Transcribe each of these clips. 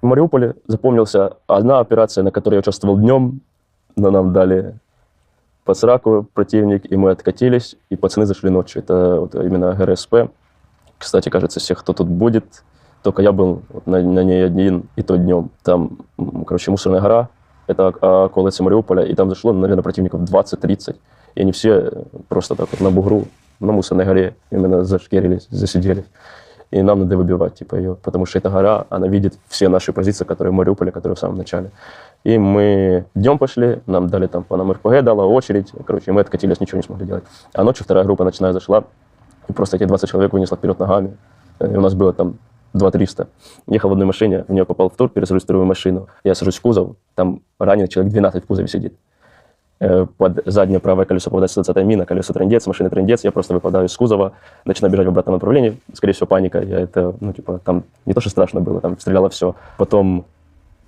В Мариуполе запомнился одна операция, на которой я участвовал днем, но нам дали по сраку противник, и мы откатились, и пацаны зашли ночью. Это вот именно ГРСП. Кстати, кажется, всех, кто тут будет, только я был на, на ней один, и то днем. Там, короче, мусорная гора, это околица Мариуполя, и там зашло, наверное, противников 20-30. И они все просто так вот на бугру, на мусорной горе именно зашкерились, засиделись. И нам надо выбивать типа ее, потому что эта гора, она видит все наши позиции, которые в Мариуполе, которые в самом начале. И мы днем пошли, нам дали там по нам РПГ, дала очередь, короче, мы откатились, ничего не смогли делать. А ночью вторая группа ночная зашла, и просто эти 20 человек вынесла вперед ногами. Э, И у нас было там 2-300. Ехал в одной машине, в нее попал в тур, пересажусь в вторую машину. Я сажусь в кузов, там раненый человек 12 в кузове сидит. Э, Под заднее правое колесо попадает 120 мина, колесо трендец, машина трендец. Я просто выпадаю из кузова, начинаю бежать в обратном направлении. Скорее всего, паника. Я это, ну, типа, там не то, что страшно было, там стреляло все. Потом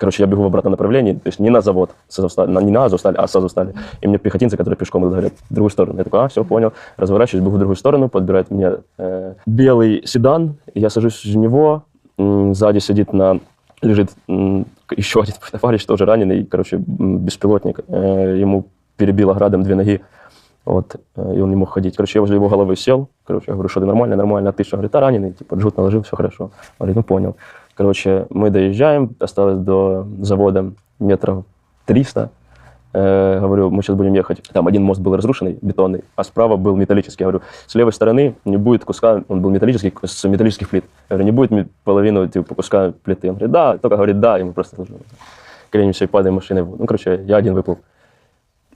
Короче, я бегу в обратном направлении, то есть не на завод, с Азовстали, не на Азовсталь, а с Азовстали. И мне пехотинцы, которые пешком идут, говорят, в другую сторону. Я такой, а, все, понял. Разворачиваюсь, бегу в другую сторону, подбирает мне э, белый седан, я сажусь в него, сзади сидит на лежит еще один товарищ, тоже раненый, короче, беспилотник. Э, ему перебило градом две ноги, вот, э, и он не мог ходить. Короче, я возле его головы сел, короче, я говорю, что ты нормально, нормально, а ты что? Говорит, а раненый, типа, джут наложил, все хорошо. Он Говорит, ну понял. Короче, мы доезжаем, осталось до завода метров 300. Э, говорю, мы сейчас будем ехать. Там один мост был разрушенный, бетонный, а справа был металлический. Я говорю, с левой стороны не будет куска, он был металлический, с металлических плит. Я говорю, не будет ми- половину типа, куска плиты. Он говорит, да, только говорит, да, и мы просто коленимся и падаем машиной в воду. Ну, короче, я один выплыл.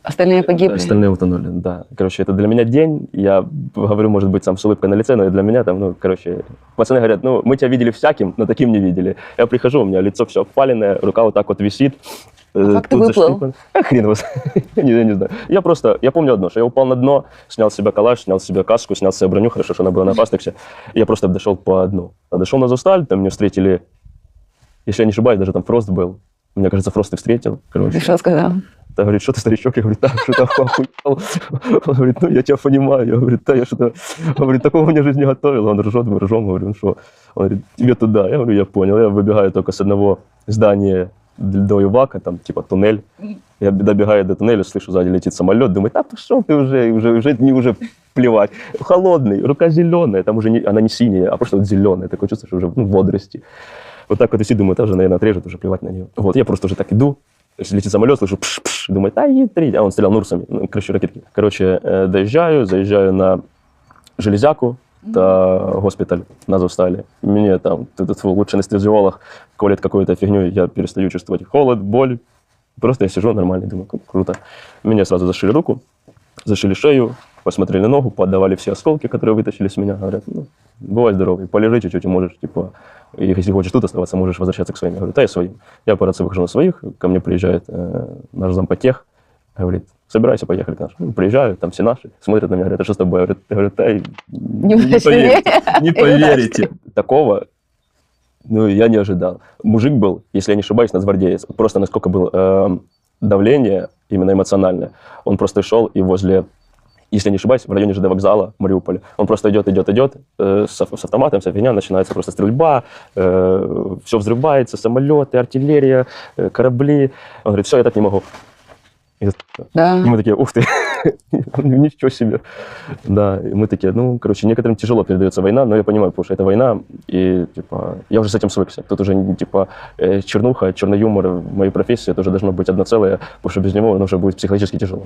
Остальные погибли. Остальные утонули, да. Короче, это для меня день. Я говорю, может быть, сам с улыбкой на лице, но для меня там, ну, короче, пацаны говорят, ну, мы тебя видели всяким, но таким не видели. Я прихожу, у меня лицо все обпаленное, рука вот так вот висит. э, как ты выплыл? А хрен я, не, я не знаю. Я просто, я помню одно, что я упал на дно, снял с себя калаш, снял с себя каску, снял с себя броню, хорошо, что она была на пастексе. Я просто дошел по дну. А дошел на Зосталь, там меня встретили, если я не ошибаюсь, даже там Фрост был. Мне кажется, Фрост и встретил. Короче. Что сказал? Та говорит, что ты, старичок? Я говорю, да, что ты охуел? Он говорит, ну, я тебя понимаю. Я говорю, да, я что-то... Он говорит, такого мне жизнь не готовил. Он ржет, мы ржем. Говорю, ну что? Он говорит, тебе туда. Я говорю, я понял. Я выбегаю только с одного здания до Ивака, там, типа, туннель. Я добегаю до туннеля, слышу, сзади летит самолет. Думаю, да пошел ты уже, уже, уже, не уже плевать. Холодный, рука зеленая, там уже не, она не синяя, а просто вот зеленая. Такое чувство, что уже ну, водорости. Вот так вот и думаю, тоже, наверное, отрежет, уже плевать на нее. Вот, я просто уже так иду, летит самолет, слышу пш-пш, думаю, да ядрить. А он стрелял Нурсами, ну, короче, ракетки. Короче, э, доезжаю, заезжаю на железяку, та госпиталь на Азовстале. Мне там этот лучший анестезиолог колет какую-то фигню, я перестаю чувствовать холод, боль. Просто я сижу нормально, думаю, «Как круто. Меня сразу зашили руку, зашили шею, посмотрели ногу, подавали все осколки, которые вытащили с меня. Говорят, ну, бывай здоровый, полежи чуть-чуть, и можешь, типа, и если хочешь тут оставаться, можешь возвращаться к своим. Я говорю, да, я своим. Я по рации выхожу на своих, ко мне приезжает э, наш зампотех, говорит, собирайся, поехали к нашим. Ну, Приезжаю, там все наши, смотрят на меня, говорят, а что с тобой? Я говорю, да, и не, поверите, не поверите. Такого ну, я не ожидал. Мужик был, если я не ошибаюсь, нацгвардеец. Просто насколько было эм, давление, именно эмоциональное. Он просто шел и возле, если не ошибаюсь, в районе ЖД вокзала в Мариуполе. Он просто идет, идет, идет, э, с, с автоматом, вся фигня, начинается просто стрельба, все взрывается, самолеты, артиллерия, э, корабли. Он говорит, все, я так не могу. И Да. и мы такие, ух ты, ничего себе. Да, и мы такие, ну, короче, некоторым тяжело передается война, но я понимаю, потому что это война, и, типа, я уже с этим свыкся. Тут уже, типа, э, чернуха, черный юмор в моей профессии, это уже должно быть одно целое, потому что без него оно уже будет психологически тяжело.